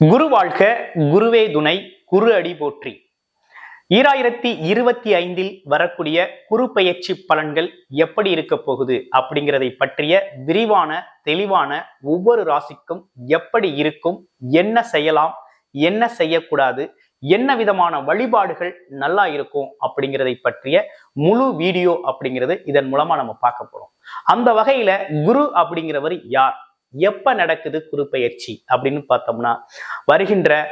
குரு வாழ்க குருவே துணை குரு அடி போற்றி. ஈராயிரத்தி இருபத்தி ஐந்தில் வரக்கூடிய குரு பயிற்சி பலன்கள் எப்படி இருக்க போகுது அப்படிங்கிறதை பற்றிய விரிவான தெளிவான ஒவ்வொரு ராசிக்கும் எப்படி இருக்கும் என்ன செய்யலாம் என்ன செய்யக்கூடாது என்ன விதமான வழிபாடுகள் நல்லா இருக்கும் அப்படிங்கிறதை பற்றிய முழு வீடியோ அப்படிங்கிறது இதன் மூலமா நம்ம பார்க்க போறோம். அந்த வகையில குரு அப்படிங்கிறவர் யார்? எப்ப நடக்குது குருப்பெயர்ச்சி அப்படின்னு பார்த்தோம்னா வருகின்ற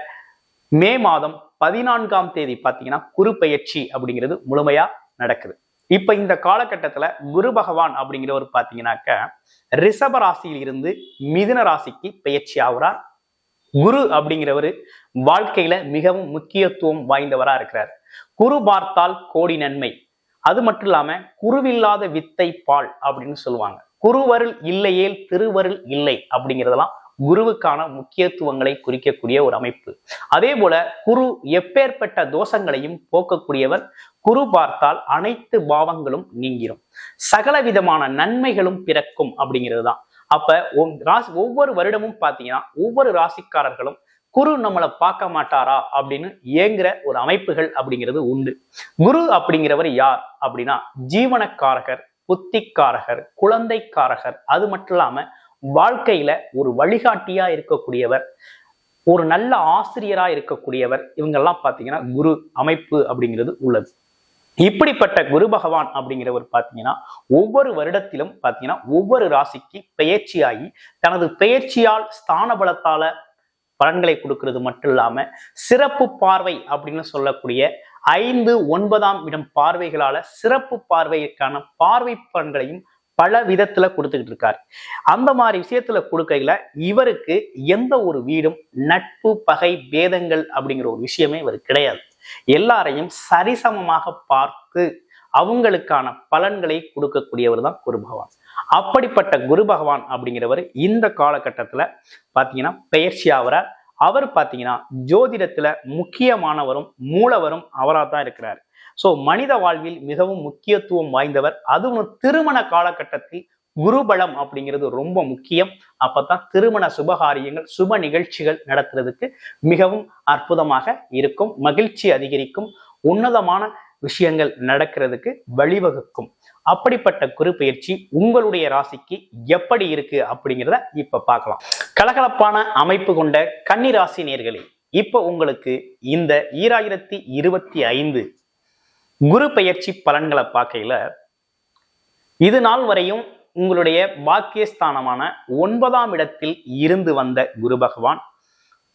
மே மாதம் பதினான்காம் தேதி பார்த்தீங்கன்னா குரு பெயர்ச்சி அப்படிங்கிறது முழுமையா நடக்குது. இப்ப இந்த காலகட்டத்துல குரு பகவான் அப்படிங்கிறவர் பார்த்தீங்கன்னாக்க ரிஷப ராசியில் இருந்து மிதுன ராசிக்கு பெயர்ச்சி ஆகுறார். குரு அப்படிங்கிறவர் வாழ்க்கையில மிகவும் முக்கியத்துவம் வாய்ந்தவரா இருக்கிறார். குரு பார்த்தால் கோடி நன்மை. அது மட்டும் இல்லாம குருவில்லாத வித்தை பால் அப்படின்னு சொல்லுவாங்க. குருவருள் இல்லையேல் திருவருள் இல்லை அப்படிங்கிறதெல்லாம் குருவுக்கான முக்கியத்துவங்களை குறிக்கக்கூடிய ஒரு அமைப்பு. அதே போல குரு எப்பேற்பட்ட தோஷங்களையும் போக்கக்கூடியவர் குரு பார்த்தால் அனைத்து பாவங்களும் நீங்கிரும். சகல விதமான நன்மைகளும் பிறக்கும் அப்படிங்கிறது தான் அப்ப ராசி ஒவ்வொரு வருடமும் பாத்தீங்கன்னா ஒவ்வொரு ராசிக்காரர்களும் குரு நம்மளை பார்க்க மாட்டாரா அப்படின்னு ஏங்குற ஒரு அமைப்புகள் அப்படிங்கிறது உண்டு. குரு அப்படிங்கிறவர் யார் அப்படின்னா ஜீவனக்காரகர் புத்திக்காரகர் குழந்தைக்காரகர். அது மட்டும் இல்லாம வாழ்க்கையில ஒரு வழிகாட்டியா இருக்கக்கூடியவர் ஒரு நல்ல ஆசிரியரா இருக்கக்கூடியவர் இவங்கெல்லாம் பாத்தீங்கன்னா குரு அமைப்பு அப்படிங்கிறது உள்ளது. இப்படிப்பட்ட குரு பகவான் அப்படிங்கிறவர் பார்த்தீங்கன்னா ஒவ்வொரு வருடத்திலும் பார்த்தீங்கன்னா ஒவ்வொரு ராசிக்கு பெயர்ச்சியாகி தனது பெயர்ச்சியால் ஸ்தான பலத்தால பலன்களை கொடுக்கிறது மட்டும் இல்லாம சிறப்பு பார்வை அப்படின்னு சொல்லக்கூடிய ஐந்து ஒன்பதாம் இடம் பார்வைகளால சிறப்பு பார்வைக்கான பார்வை பலன்களையும் பல விதத்துல கொடுத்துக்கிட்டு இருக்காரு. அந்த மாதிரி விஷயத்துல கொடுக்கையில இவருக்கு எந்த ஒரு வீடும் நட்பு பகை பேதங்கள் அப்படிங்கிற ஒரு விஷயமே இவர் கிடையாது. எல்லாரையும் சரிசமமாக பார்த்து அவங்களுக்கான பலன்களை கொடுக்கக்கூடியவர் தான் குரு பகவான். அப்படிப்பட்ட குரு பகவான் அப்படிங்கிறவர் இந்த காலகட்டத்துல பாத்தீங்கன்னா பெயர்ச்சி ஆகிறார் அவர் பாத்தீங்கன்னா ஜோதிடத்துல முக்கியமானவரும் மூலவரும் அவராக தான் இருக்கிறார். சோ மனித வாழ்வில் மிகவும் முக்கியத்துவம் வாய்ந்தவர். அதுவும் திருமண காலகட்டத்தில் குருபலம் அப்படிங்கிறது ரொம்ப முக்கியம். அப்பதான் திருமண சுபகாரியங்கள் சுப நிகழ்ச்சிகள் நடத்துறதுக்கு மிகவும் அற்புதமாக இருக்கும். மகிழ்ச்சி அதிகரிக்கும். உன்னதமான விஷயங்கள் நடக்கிறதுக்கு வழிவகுக்கும். அப்படிப்பட்ட குரு பயிற்சி உங்களுடைய ராசிக்கு எப்படி இருக்கு அப்படிங்கிறத இப்ப பார்க்கலாம். கலகலப்பான அமைப்பு கொண்ட கன்னி ராசி நேர்களே இப்ப உங்களுக்கு இந்த ஈராயிரத்தி இருபத்தி ஐந்து குரு பெயர்ச்சி பலன்களை பார்க்கையில இது நாள் வரையும் உங்களுடைய பாக்கியஸ்தானமான ஒன்பதாம் இடத்தில் இருந்து வந்த குரு பகவான்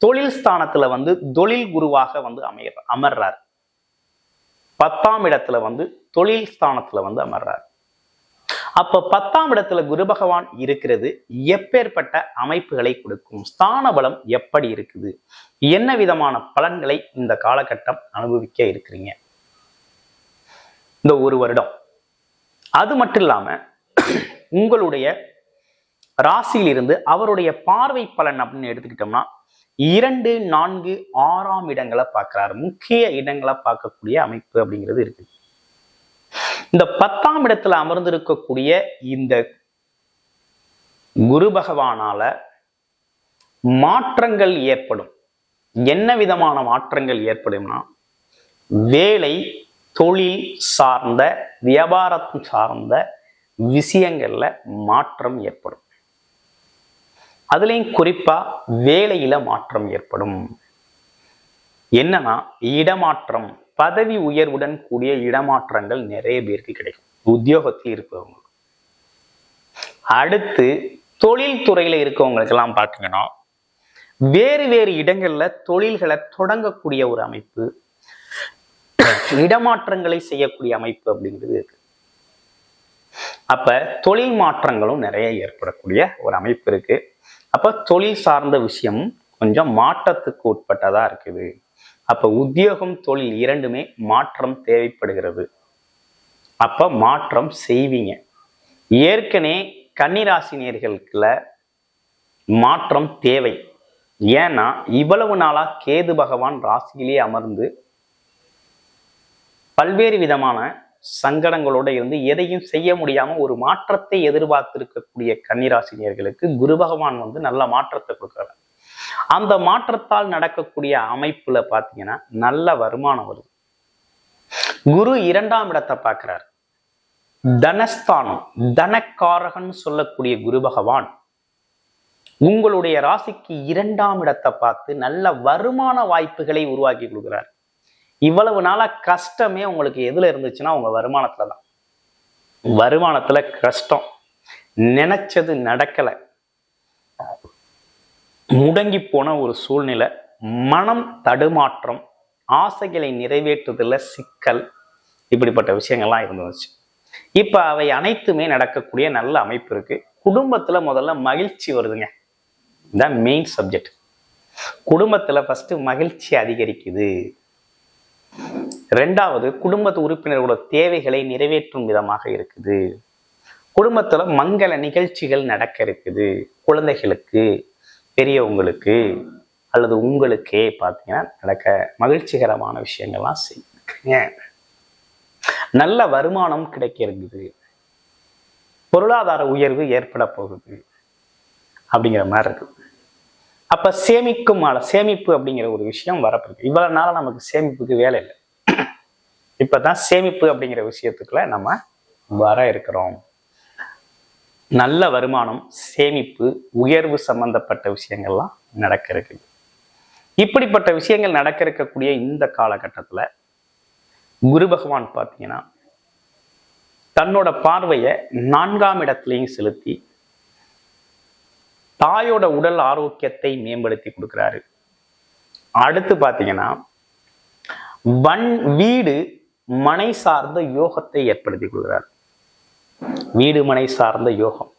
தொழில் ஸ்தானத்துல வந்து தொழில் குருவாக வந்து அமைய அமர்றார். பத்தாம் இடத்துல வந்து தொழில் ஸ்தானத்துல வந்து அமர்றார். அப்ப பத்தாம் இடத்துல குரு பகவான் இருக்கிறது எப்பேற்பட்ட அமைப்புகளை கொடுக்கும் ஸ்தான பலம் எப்படி இருக்குது என்ன விதமான பலன்களை இந்த காலகட்டம் அனுபவிக்க இருக்கிறீங்க? இந்த ஒரு வருடம். அது மட்டும் இல்லாம உங்களுடைய ராசியிலிருந்து அவருடைய பார்வை பலன் அப்படின்னு எடுத்துக்கிட்டோம்னா இரண்டு நான்கு ஆறாம் இடங்களை பார்க்கிறாரு. முக்கிய இடங்களை பார்க்கக்கூடிய அமைப்பு அப்படிங்கிறது இருக்கு. இந்த பத்தாம் இடத்துல அமர்ந்திருக்கக்கூடிய இந்த குரு பகவானால மாற்றங்கள் ஏற்படும். என்ன விதமான மாற்றங்கள் ஏற்படும்னா வேலை தொழில் சார்ந்த வியாபாரம் சார்ந்த விஷயங்கள்ல மாற்றம் ஏற்படும். அதுலேயும் குறிப்பா வேலையில மாற்றம் ஏற்படும். என்னன்னா இடமாற்றம் பதவி உயர்வுடன் கூடிய இடமாற்றங்கள் நிறைய பேருக்கு கிடைக்கும். உத்தியோகத்தில் இருக்கிறவங்க அடுத்து தொழில்துறையில் இருக்கவங்களுக்கெல்லாம் எல்லாம் பார்த்தீங்கன்னா வேறு வேறு இடங்கள்ல தொழில்களை தொடங்கக்கூடிய ஒரு அமைப்பு இடமாற்றங்களை செய்யக்கூடிய அமைப்பு அப்படிங்கிறது இருக்கு. அப்ப தொழில் மாற்றங்களும் நிறைய ஏற்படக்கூடிய ஒரு அமைப்பு இருக்கு. அப்போ தொழில் சார்ந்த விஷயம் கொஞ்சம் மாற்றத்துக்கு உட்பட்டதா இருக்குது. அப்போ உத்தியோகம் தொழில் இரண்டுமே மாற்றம் தேவைப்படுகிறது. அப்போ மாற்றம் செய்வீங்க. ஏற்கனவே கன்னிராசினியர்களுக்குள்ள மாற்றம் தேவை. ஏன்னா இவ்வளவு நாளா கேது பகவான் ராசியிலே அமர்ந்து பல்வேறு விதமான சங்கடங்களோட இருந்து எதையும் செய்ய முடியாம ஒரு மாற்றத்தை எதிர்பார்த்திருக்கக்கூடிய கன்னிராசினியர்களுக்கு குரு பகவான் வந்து நல்ல மாற்றத்தை கொடுக்கிறார். அந்த மாற்றத்தால் நடக்கக்கூடிய அமைப்புல பாத்தீங்கன்னா நல்ல வருமானம் வருது. குரு இரண்டாம் இடத்தை பார்க்கிறார் தனஸ்தானம் தனக்காரகன் சொல்லக்கூடிய குரு பகவான் உங்களுடைய ராசிக்கு இரண்டாம் இடத்தை பார்த்து நல்ல வருமான வாய்ப்புகளை உருவாக்கி கொடுக்கிறார். இவ்வளவு நாளாக கஷ்டமே உங்களுக்கு எதில் இருந்துச்சுன்னா உங்கள் வருமானத்தில் தான். வருமானத்தில் கஷ்டம். நினச்சது நடக்கலை. முடங்கி போன ஒரு சூழ்நிலை மனம் தடுமாற்றம் ஆசைகளை நிறைவேற்றுதல சிக்கல் இப்படிப்பட்ட விஷயங்கள்லாம் இருந்துச்சு. இப்போ அவை அனைத்துமே நடக்கக்கூடிய நல்ல அமைப்பு இருக்கு. குடும்பத்தில் முதல்ல மகிழ்ச்சி வருதுங்க. இதுதான் மெயின் சப்ஜெக்ட் குடும்பத்தில் ஃபஸ்ட்டு மகிழ்ச்சி அதிகரிக்குது. ரெண்டாவது குடும்பத்து உறுப்பினர்களோட தேவைகளை நிறைவேற்றும் விதமாக இருக்குது. குடும்பத்துல மங்கள நிகழ்ச்சிகள் நடக்க இருக்குது. குழந்தைகளுக்கு பெரியவங்களுக்கு அல்லது உங்களுக்கே பார்த்தீங்கன்னா நடக்க மகிழ்ச்சிகரமான விஷயங்கள்லாம் செய்யுங்க. நல்ல வருமானம் கிடைக்க இருக்குது பொருளாதார உயர்வு ஏற்பட போகுது. அப்படிங்கிற மாதிரி இருக்கு. அப்ப சேமிக்கும் ஆள சேமிப்பு அப்படிங்கிற ஒரு விஷயம் வரப்போகுது. இவ்வளவு நாள நமக்கு சேமிப்புக்கு வேலை இல்லை. இப்பதான் சேமிப்பு அப்படிங்கிற விஷயத்துக்குள்ள நம்ம வர இருக்கிறோம். நல்ல வருமானம் சேமிப்பு உயர்வு சம்பந்தப்பட்ட விஷயங்கள்லாம் நடக்க இருக்குது இப்படிப்பட்ட விஷயங்கள் நடக்க இருக்கக்கூடிய இந்த காலகட்டத்துல குரு பகவான் பார்த்தீங்கன்னா தன்னோட பார்வையை நான்காம் இடத்துலையும் செலுத்தி தாயோட உடல் ஆரோக்கியத்தை மேம்படுத்தி கொடுக்குறாரு. அடுத்து பார்த்தீங்கன்னா வன் வீடு மனை சார்ந்த யோகத்தை ஏற்படுத்தி கொடுக்குறார். வீடு மனை சார்ந்த யோகம்.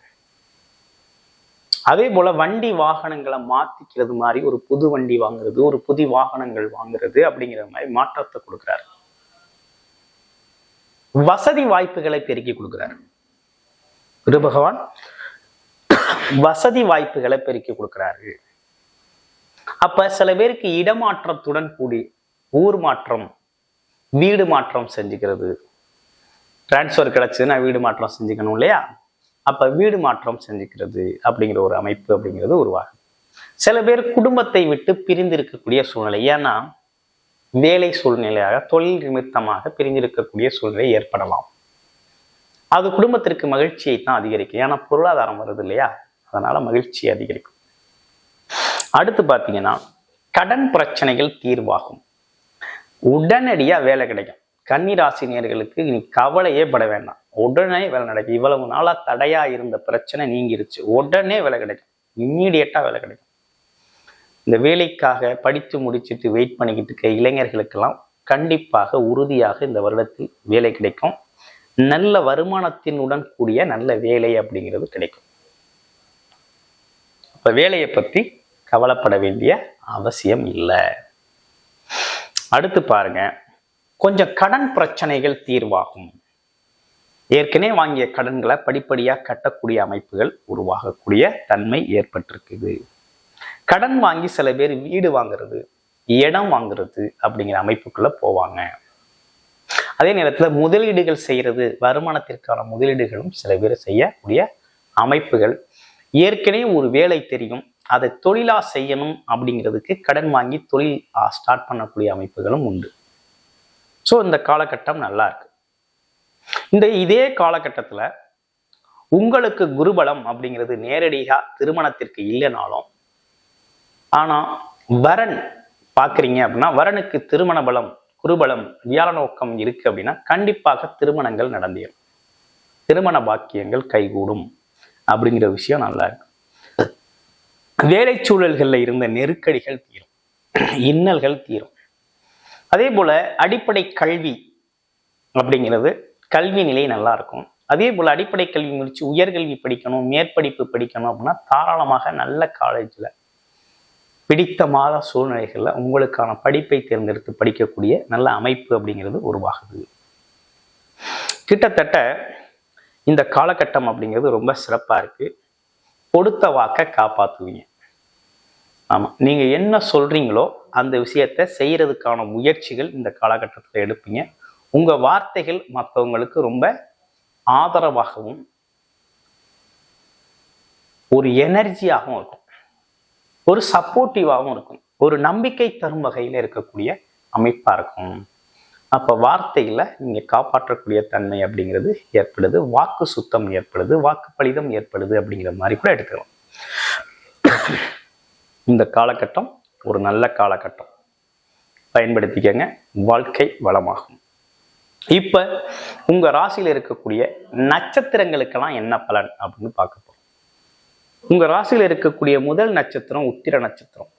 அதே போல வண்டி வாகனங்களை மாத்திக்கிறது மாதிரி ஒரு புது வண்டி வாங்குறது ஒரு புது வாகனங்கள் வாங்குறது அப்படிங்கிற மாதிரி மாற்றத்தை கொடுக்குறாரு. வசதி வாய்ப்புகளை பெருக்கி கொடுக்குறாரு. குரு பகவான் வசதி வாய்ப்புகளை பெருக்கி கொடுக்குறாரு அப்ப சில பேருக்கு இடமாற்றத்துடன் கூடி ஊர் மாற்றம் வீடு மாற்றம் செஞ்சுக்கிறது. டிரான்ஸ்ஃபர் கிடைச்சதுன்னா வீடு மாற்றம் செஞ்சுக்கணும் இல்லையா? அப்ப வீடு மாற்றம் செஞ்சுக்கிறது அப்படிங்கிற ஒரு அமைப்பு அப்படிங்கிறது உருவாகும் சில பேர் குடும்பத்தை விட்டு பிரிந்து இருக்கக்கூடிய சூழ்நிலை. ஏன்னா வேலை சூழ்நிலையாக தொழில் நிமித்தமாக பிரிந்திருக்கக்கூடிய சூழ்நிலை ஏற்படலாம். அது குடும்பத்திற்கு மகிழ்ச்சியை தான் அதிகரிக்கும். ஏன்னா பொருளாதாரம் வருது இல்லையா? அதனால மகிழ்ச்சி அதிகரிக்கும். அடுத்து பார்த்தீங்கன்னா கடன் பிரச்சனைகள் தீர்வாகும். உடனடியா வேலை கிடைக்கும். கன்னிராசினியர்களுக்கு இனி கவலையே பட வேண்டாம். உடனே வேலை நடக்கும். இவ்வளவு நாளா தடையா இருந்த பிரச்சனை நீங்கிருச்சு. உடனே வேலை கிடைக்கும். இம்மீடியட்டா வேலை கிடைக்கும். இந்த வேலைக்காக படித்து முடிச்சுட்டு வெயிட் பண்ணிக்கிட்டு இருக்க இளைஞர்களுக்கெல்லாம் கண்டிப்பாக உறுதியாக இந்த வருடத்தில் வேலை கிடைக்கும். நல்ல வருமானத்தினுடன் கூடிய நல்ல வேலை அப்படிங்கிறது கிடைக்கும். இப்ப வேலையை பத்தி கவலைப்பட வேண்டிய அவசியம் இல்லை. அடுத்து பாருங்க. கொஞ்சம் கடன் பிரச்சனைகள் தீர்வாகும். ஏற்கனவே வாங்கிய கடன்களை படிப்படியா கட்டக்கூடிய அமைப்புகள் உருவாகக்கூடிய தன்மை ஏற்பட்டிருக்குது. கடன் வாங்கி சில பேர் வீடு வாங்குறது இடம் வாங்குறது அப்படிங்கிற அமைப்புக்குள்ள போவாங்க. அதே நேரத்துல முதலீடுகள் செய்யறது வருமானத்திற்கான முதலீடுகளும் சில பேர் செய்யக்கூடிய அமைப்புகள் ஏற்கனவே ஒரு வேலை தெரியும். அதை தொழிலா செய்யணும் அப்படிங்கிறதுக்கு கடன் வாங்கி தொழில் ஸ்டார்ட் பண்ணக்கூடிய அமைப்புகளும் உண்டு. ஸோ இந்த காலகட்டம் நல்லா இருக்கு. இந்த இதே காலகட்டத்தில் உங்களுக்கு குருபலம் அப்படிங்கிறது நேரடியாக திருமணத்திற்கு இல்லைனாலும் ஆனால் வரன் பார்க்குறீங்க அப்படின்னா வரனுக்கு திருமண பலம் குருபலம் வியாழ நோக்கம் இருக்கு அப்படின்னா கண்டிப்பாக திருமணங்கள் நடந்தேறும் திருமண பாக்கியங்கள் கைகூடும். அப்படிங்கிற விஷயம் நல்லா இருக்கு. வேலை சூழல்கள்ல இருந்த நெருக்கடிகள் தீரும். இன்னல்கள் தீரும். அதே போல அடிப்படை கல்வி அப்படிங்கிறது கல்வி நிலை நல்லா இருக்கும். அதே போல அடிப்படை கல்வி முடிச்சு உயர்கல்வி படிக்கணும் மேற்படிப்பு படிக்கணும் அப்படின்னா தாராளமாக நல்ல காலேஜ்ல பிடித்தமான சூழ்நிலைகள்ல உங்களுக்கான படிப்பை தேர்ந்தெடுத்து படிக்கக்கூடிய நல்ல அமைப்பு அப்படிங்கிறது உருவாகுது. கிட்டத்தட்ட இந்த காலகட்டம் அப்படிங்கிறது ரொம்ப சிறப்பாக இருக்குது கொடுத்த வாக்கை காப்பாற்றுவீங்க ஆமாம் நீங்கள் என்ன சொல்கிறீங்களோ அந்த விஷயத்தை செய்கிறதுக்கான முயற்சிகள் இந்த காலகட்டத்தில் எடுப்பீங்க. உங்கள் வார்த்தைகள் மற்றவங்களுக்கு ரொம்ப ஆதரவாகவும் ஒரு எனர்ஜியாகவும் இருக்கும். ஒரு சப்போர்ட்டிவாகவும் இருக்கும். ஒரு நம்பிக்கை தரும் வகையில் இருக்கக்கூடிய அமைப்பாக இருக்கும். அப்போ வார்த்தையில் நீங்கள் காப்பாற்றக்கூடிய தன்மை அப்படிங்கிறது ஏற்படுது. வாக்கு சுத்தம் ஏற்படுது. வாக்கு பலிதம் ஏற்படுது அப்படிங்கிற மாதிரி கூட எடுத்துக்கலாம். இந்த காலகட்டம் ஒரு நல்ல காலகட்டம். பயன்படுத்திக்கங்க. வாழ்க்கை வளமாகும். இப்போ உங்கள் ராசியில் இருக்கக்கூடிய நட்சத்திரங்களுக்கெல்லாம் என்ன பலன் அப்படின்னு பார்க்க போகிறோம் உங்கள் ராசியில் இருக்கக்கூடிய முதல் நட்சத்திரம் உத்திர நட்சத்திரம்.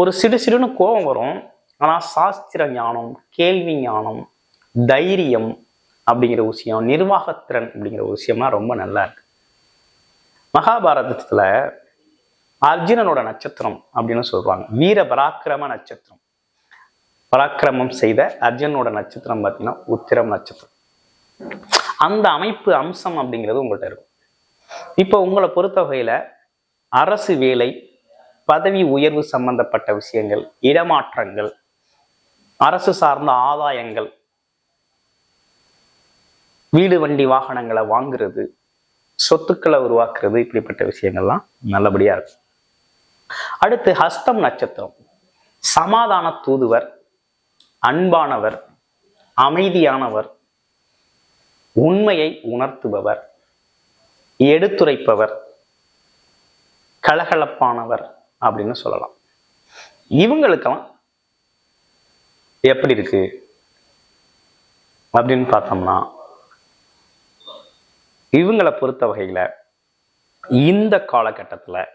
ஒரு சிறு சிறுன்னு கோபம் வரும். ஆனா சாஸ்திர ஞானம் கேள்வி ஞானம் தைரியம் அப்படிங்கிற விஷயம் நிர்வாகத்திறன் அப்படிங்கிற விஷயம்லாம் ரொம்ப நல்லா இருக்கு. மகாபாரதத்துல அர்ஜுனனோட நட்சத்திரம் அப்படின்னு சொல்றாங்க. வீர பராக்கிரம நட்சத்திரம். பராக்கிரமம் செய்த அர்ஜுனோட நட்சத்திரம் பார்த்தீங்கன்னா உத்திரம் நட்சத்திரம். அந்த அமைப்பு அம்சம் அப்படிங்கிறது உங்கள்கிட்ட இருக்கும். இப்போ உங்களை பொறுத்த வகையில அரசு வேலை பதவி உயர்வு சம்பந்தப்பட்ட விஷயங்கள் இடமாற்றங்கள் அரசு சார்ந்த ஆதாயங்கள். வீடு வண்டி வாகனங்களை வாங்குறது சொத்துக்களை உருவாக்குறது இப்படிப்பட்ட விஷயங்கள்லாம் நல்லபடியா இருக்கும். அடுத்து ஹஸ்தம் நட்சத்திரம். சமாதான தூதுவர் அன்பானவர் அமைதியானவர் உண்மையை உணர்த்துபவர் எடுத்துரைப்பவர் கலகலப்பானவர் அப்படின்னு சொல்லலாம். இவங்களுக்கெல்லாம் எப்படி இருக்கு? அப்படின்னு பார்த்தோம்னா இவங்களை பொறுத்த வகையில இந்த காலகட்டத்தில்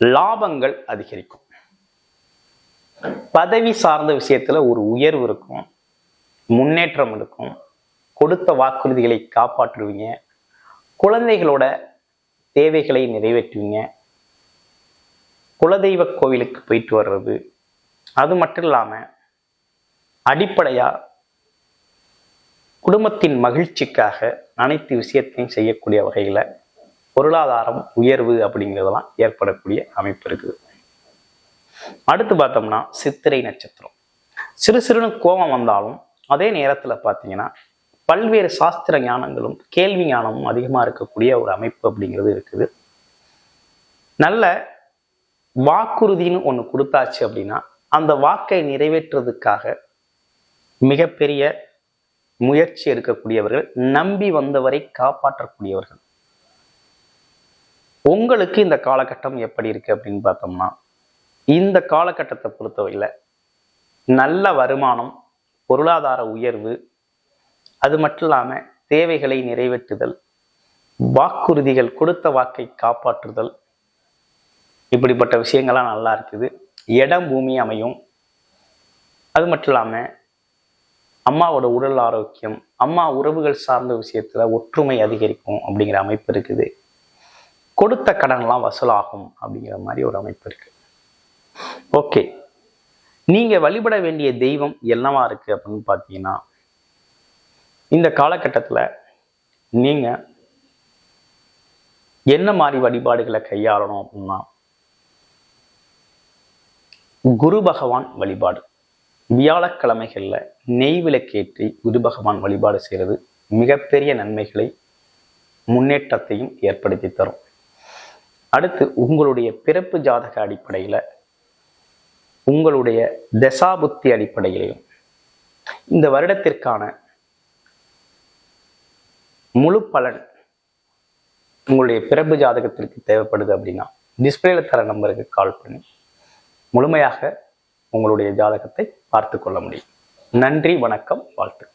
லாபங்கள் அதிகரிக்கும். பதவி சார்ந்த விஷயத்துல ஒரு உயர்வு இருக்கும் முன்னேற்றம் இருக்கும் கொடுத்த வாக்குறுதிகளை காப்பாற்றுவீங்க குழந்தைகளோட தேவைகளை நிறைவேற்றுவீங்க குலதெய்வ கோவிலுக்கு போயிட்டு வர்றது அது மட்டும் இல்லாம அடிப்படையா குடும்பத்தின் மகிழ்ச்சிக்காக அனைத்து விஷயத்தையும் செய்யக்கூடிய வகையில பொருளாதாரம் உயர்வு அப்படிங்கிறதெல்லாம் ஏற்படக்கூடிய அமைப்பு இருக்குது. அடுத்து பார்த்தோம்னா சித்திரை நட்சத்திரம். சிறு சிறுனு கோபம் வந்தாலும் அதே நேரத்துல பார்த்தீங்கன்னா பல்வேறு சாஸ்திர ஞானங்களும் கேள்வி ஞானமும் அதிகமா இருக்கக்கூடிய ஒரு அமைப்பு அப்படிங்கிறது இருக்குது. நல்ல வாக்குறுதின்னு ஒன்று கொடுத்தாச்சு அப்படின்னா அந்த வாக்கை நிறைவேற்றுறதுக்காக மிகப்பெரிய முயற்சி எடுக்கக்கூடியவர்கள் நம்பி வந்தவரை காப்பாற்றக்கூடியவர்கள். உங்களுக்கு இந்த காலகட்டம் எப்படி இருக்கு அப்படின்னு பார்த்தோம்னா இந்த காலகட்டத்தை பொறுத்தவரையில் நல்ல வருமானம் பொருளாதார உயர்வு அது மட்டும் இல்லாமல் தேவைகளை நிறைவேற்றுதல் வாக்குறுதிகள் கொடுத்த வாக்கை காப்பாற்றுதல் இப்படிப்பட்ட விஷயங்கள்லாம் நல்லா இருக்குது. இடம் பூமி அமையும். அது மட்டும் இல்லாமல் அம்மாவோட உடல் ஆரோக்கியம் அம்மா உறவுகள் சார்ந்த விஷயத்துல ஒற்றுமை அதிகரிக்கும் அப்படிங்கிற அமைப்பு இருக்குது. கொடுத்த கடன்லாம் வசூலாகும் அப்படிங்கிற மாதிரி ஒரு அமைப்பு இருக்கு. ஓகே. நீங்க வழிபட வேண்டிய தெய்வம் என்னவா இருக்கு அப்படின்னு பார்த்தீங்கன்னா இந்த காலகட்டத்தில் நீங்க என்ன மாதிரி வழிபாடுகளை கையாளணும் அப்படின்னா குரு பகவான் வழிபாடு. வியாழக்கிழமைகளில் நெய் விளக்கேற்றி குரு பகவான் வழிபாடு செய்கிறது மிகப்பெரிய நன்மைகளை முன்னேற்றத்தையும் ஏற்படுத்தி தரும். அடுத்து உங்களுடைய பிறப்பு ஜாதக அடிப்படையில் உங்களுடைய தசாபுத்தி அடிப்படையிலையும் இந்த வருடத்திற்கான முழு பலன் உங்களுடைய பிறப்பு ஜாதகத்திற்கு தேவைப்படுது அப்படின்னா டிஸ்பிளேல தர நம்பருக்கு கால் பண்ணி முழுமையாக உங்களுடைய ஜாதகத்தை பார்த்து கொள்ள முடியும். நன்றி வணக்கம் வாழ்த்துக்கள்.